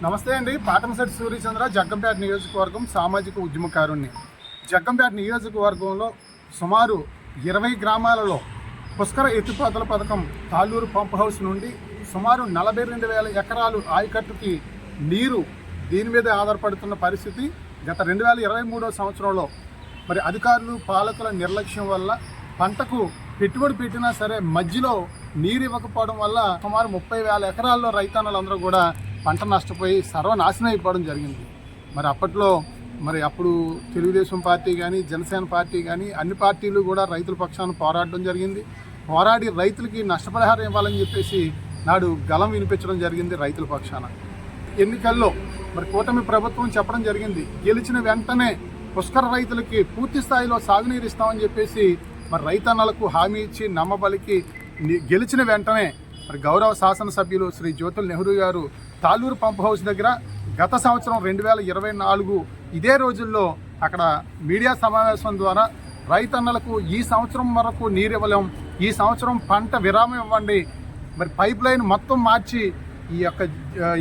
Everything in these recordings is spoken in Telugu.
నమస్తే అండి. పాటంశెట్టి సూర్యచంద్ర జగ్గంపేట నియోజకవర్గం సామాజిక ఉద్యమకారుణ్ణి జగ్గంపేట నియోజకవర్గంలో సుమారు ఇరవై గ్రామాలలో పుష్కర ఎత్తిపోతల పథకం తాళ్ళూరు పంప్ హౌస్ నుండి సుమారు నలభై రెండు వేల ఎకరాలు ఆయకట్టుకి నీరు దీని మీద ఆధారపడుతున్న పరిస్థితి గత రెండు వేల ఇరవై మూడో సంవత్సరంలో మరి అధికారులు పాలకుల నిర్లక్ష్యం వల్ల పంటకు పెట్టుబడి పెట్టినా సరే మధ్యలో నీరు ఇవ్వకపోవడం వల్ల సుమారు ముప్పై వేల ఎకరాల్లో రైతన్నలందరూ కూడా పంట నష్టపోయి సర్వనాశనం అయిపోవడం జరిగింది. మరి అప్పట్లో మరి అప్పుడు తెలుగుదేశం పార్టీ కానీ జనసేన పార్టీ కానీ అన్ని పార్టీలు కూడా రైతుల పక్షాన పోరాడడం జరిగింది. పోరాడి రైతులకి నష్టపరిహారం ఇవ్వాలని చెప్పేసి నాడు గలం వినిపించడం జరిగింది రైతుల పక్షాన. ఎన్నికల్లో మరి కూటమి ప్రభుత్వం చెప్పడం జరిగింది. గెలిచిన వెంటనే పుష్కర రైతులకి పూర్తి స్థాయిలో సాగునీరు ఇస్తామని చెప్పేసి మరి రైతన్నలకు హామీ ఇచ్చి నమ్మబలికి గెలిచిన వెంటనే మరి గౌరవ శాసనసభ్యులు శ్రీ జ్యోతుల్ నెహ్రూ గారు తాళ్ళూరు పంప్ హౌస్ దగ్గర గత సంవత్సరం రెండు వేల ఇరవై నాలుగు ఇదే రోజుల్లో అక్కడ మీడియా సమావేశం ద్వారా రైతన్నలకు ఈ సంవత్సరం వరకు నీరు ఇవ్వలేం ఈ సంవత్సరం పంట విరామం ఇవ్వండి. మరి పైప్ లైన్ మొత్తం మార్చి ఈ యొక్క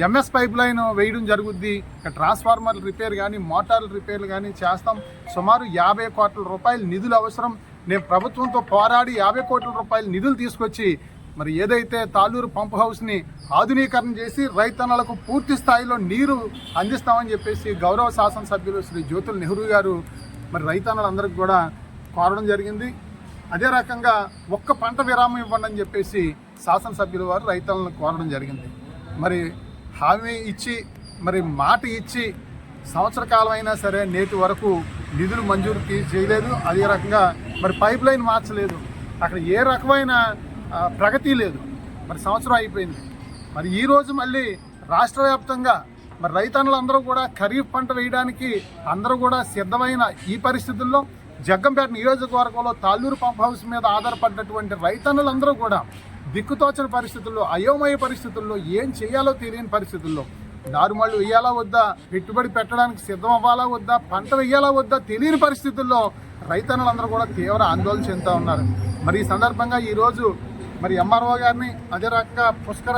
ఎంఎస్ పైప్ లైన్ వేయడం జరుగుద్ది. ట్రాన్స్ఫార్మర్లు ట్రాన్స్ఫార్మర్ రిపేర్ కానీ మోటార్ల రిపేర్లు కానీ చేస్తాం. సుమారు యాభై కోట్ల రూపాయల నిధులు అవసరం. నేను ప్రభుత్వంతో పోరాడి యాభై కోట్ల రూపాయల నిధులు తీసుకొచ్చి మరి ఏదైతే తాళ్ళూరు పంప్ హౌస్ని ఆధునీకరణ చేసి రైతన్నలకు పూర్తి స్థాయిలో నీరు అందిస్తామని చెప్పేసి గౌరవ శాసనసభ్యులు శ్రీ జ్యోతుల్ నెహ్రూ గారు మరి రైతన్నలందరికీ కూడా కోరడం జరిగింది. అదే రకంగా ఒక్క పంట విరామం ఇవ్వండి అని చెప్పేసి శాసనసభ్యుల వారు రైతులను కోరడం జరిగింది. మరి హామీ ఇచ్చి మరి మాట ఇచ్చి సంవత్సర కాలం అయినా సరే నేటి వరకు నిధులు మంజూరు చేయలేదు. అదే రకంగా మరి పైప్ లైన్ మార్చలేదు. అక్కడ ఏ రకమైన ప్రగతి లేదు. మరి సంవత్సరం అయిపోయింది. మరి ఈరోజు మళ్ళీ రాష్ట్ర వ్యాప్తంగా మరి రైతన్నులందరూ కూడా ఖరీఫ్ పంట వేయడానికి అందరూ కూడా సిద్ధమైన ఈ పరిస్థితుల్లో జగ్గంపేట నియోజకవర్గంలో తాళ్ళూరు పంప్ హౌస్ మీద ఆధారపడినటువంటి రైతన్నులందరూ కూడా దిక్కుతోచని పరిస్థితుల్లో అయోమయ పరిస్థితుల్లో ఏం చేయాలో తెలియని పరిస్థితుల్లో నారుమళ్ళు వేయాలా వద్దా పెట్టుబడి పెట్టడానికి సిద్ధం అవ్వాలా వద్దా పంట వేయాలా వద్దా తెలియని పరిస్థితుల్లో రైతన్నులందరూ కూడా తీవ్ర ఆందోళన చెందుతూ ఉన్నారు. మరి ఈ సందర్భంగా ఈరోజు మరి ఎంఆర్ఓ గారిని అదే రకంగా పుష్కర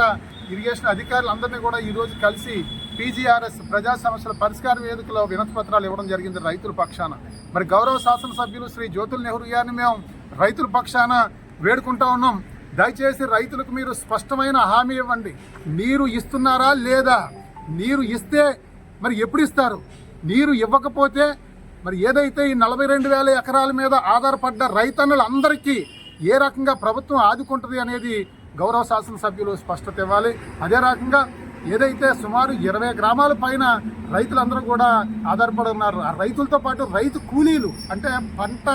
ఇరిగేషన్ అధికారులందరినీ కూడా ఈరోజు కలిసి పీజీఆర్ఎస్ ప్రజా సమస్యల పరిష్కార వేదికలో వినతి పత్రాలు ఇవ్వడం జరిగింది రైతుల పక్షాన. మరి గౌరవ శాసనసభ్యులు శ్రీ జ్యోతుల్ నెహ్రూ గారిని మేము రైతుల పక్షాన వేడుకుంటా ఉన్నాం. దయచేసి రైతులకు మీరు స్పష్టమైన హామీ ఇవ్వండి. నీరు ఇస్తున్నారా లేదా? నీరు ఇస్తే మరి ఎప్పుడు ఇస్తారు? నీరు ఇవ్వకపోతే మరి ఏదైతే ఈ నలభై రెండు వేల ఎకరాల మీద ఆధారపడ్డ రైతన్నులందరికీ ఏ రకంగా ప్రభుత్వం ఆదుకుంటుంది అనేది గౌరవ శాసనసభ్యులు స్పష్టత ఇవ్వాలి. అదే రకంగా ఏదైతే సుమారు ఇరవై గ్రామాల పైన రైతులందరూ కూడా ఆధారపడి ఉన్నారు ఆ రైతులతో పాటు రైతు కూలీలు అంటే పంట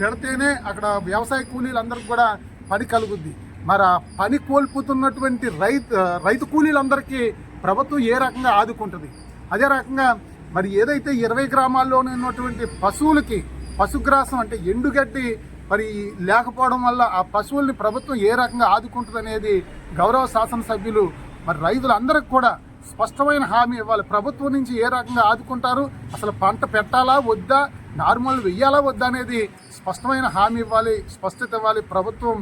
పెడితేనే అక్కడ వ్యవసాయ కూలీలందరికీ కూడా పని కలుగుద్ది. మరి ఆ పని కోల్పోతున్నటువంటి రైతు రైతు కూలీలందరికీ ప్రభుత్వం ఏ రకంగా ఆదుకుంటుంది? అదే రకంగా మరి ఏదైతే ఇరవై గ్రామాల్లోనే ఉన్నటువంటి పశువులకి పశుగ్రాసం అంటే ఎండుగడ్డి మరి లేకపోవడం వల్ల ఆ పశువుల్ని ప్రభుత్వం ఏ రకంగా ఆదుకుంటుంది అనేది గౌరవ శాసనసభ్యులు మరి రైతులందరికీ కూడా స్పష్టమైన హామీ ఇవ్వాలి. ప్రభుత్వం నుంచి ఏ రకంగా ఆదుకుంటారు? అసలు పంట పెట్టాలా? వద్దా? నార్మల్ వెయ్యాలా? వద్దా? అనేది స్పష్టమైన హామీ ఇవ్వాలి స్పష్టత ఇవ్వాలి. ప్రభుత్వం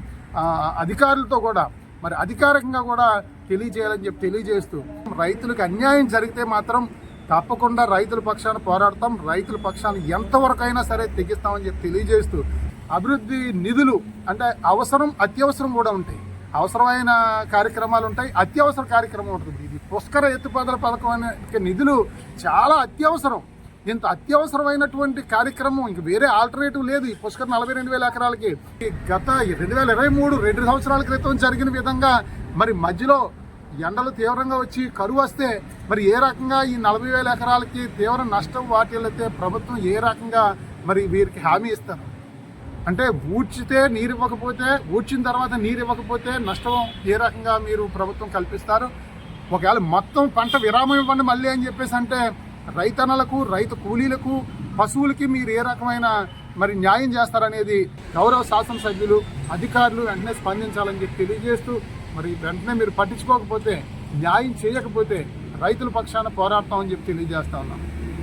అధికారులతో కూడా మరి అధికారికంగా కూడా తెలియజేయాలని చెప్పి తెలియజేస్తూ రైతులకు అన్యాయం జరిగితే మాత్రం తప్పకుండా రైతుల పక్షాన పోరాడతాం. రైతుల పక్షాన ఎంతవరకైనా సరే తెగిస్తామని చెప్పి తెలియజేస్తూ అభివృద్ధి నిధులు అంటే అవసరం అత్యవసరం కూడా ఉంటాయి. అవసరమైన కార్యక్రమాలు ఉంటాయి అత్యవసర కార్యక్రమం ఉంటుంది. ఇది పుష్కర ఎత్తుపదల పథకం అనే నిధులు చాలా అత్యవసరం. ఇంత అత్యవసరమైనటువంటి కార్యక్రమం ఇంక వేరే ఆల్టర్నేటివ్ లేదు. ఈ పుష్కర్ నలభై రెండు వేల ఎకరాలకి ఈ గత రెండు వేల ఇరవై మూడు రెండు సంవత్సరాల క్రితం జరిగిన విధంగా మరి మధ్యలో ఎండలు తీవ్రంగా వచ్చి కరువు వస్తే మరి ఏ రకంగా ఈ నలభై వేల ఎకరాలకి తీవ్ర నష్టం వాటిల్లితే ప్రభుత్వం ఏ రకంగా మరి వీరికి హామీ ఇస్తారు? అంటే ఊడ్చితే నీరు ఇవ్వకపోతే ఊడ్చిన తర్వాత నీరు ఇవ్వకపోతే నష్టం ఏ రకంగా మీరు ప్రభుత్వం కల్పిస్తారు? ఒకవేళ మొత్తం పంట విరామం ఇవ్వండి మళ్ళీ అని చెప్పేసి అంటే రైతన్నలకు రైతు కూలీలకు పశువులకి మీరు ఏ రకమైన మరి న్యాయం చేస్తారనేది గౌరవ శాసనసభ్యులు అధికారులు వెంటనే స్పందించాలని చెప్పి తెలియజేస్తూ మరి వెంటనే మీరు పట్టించుకోకపోతే న్యాయం చేయకపోతే రైతుల పక్షాన పోరాడతామని చెప్పి తెలియజేస్తా ఉన్నాం.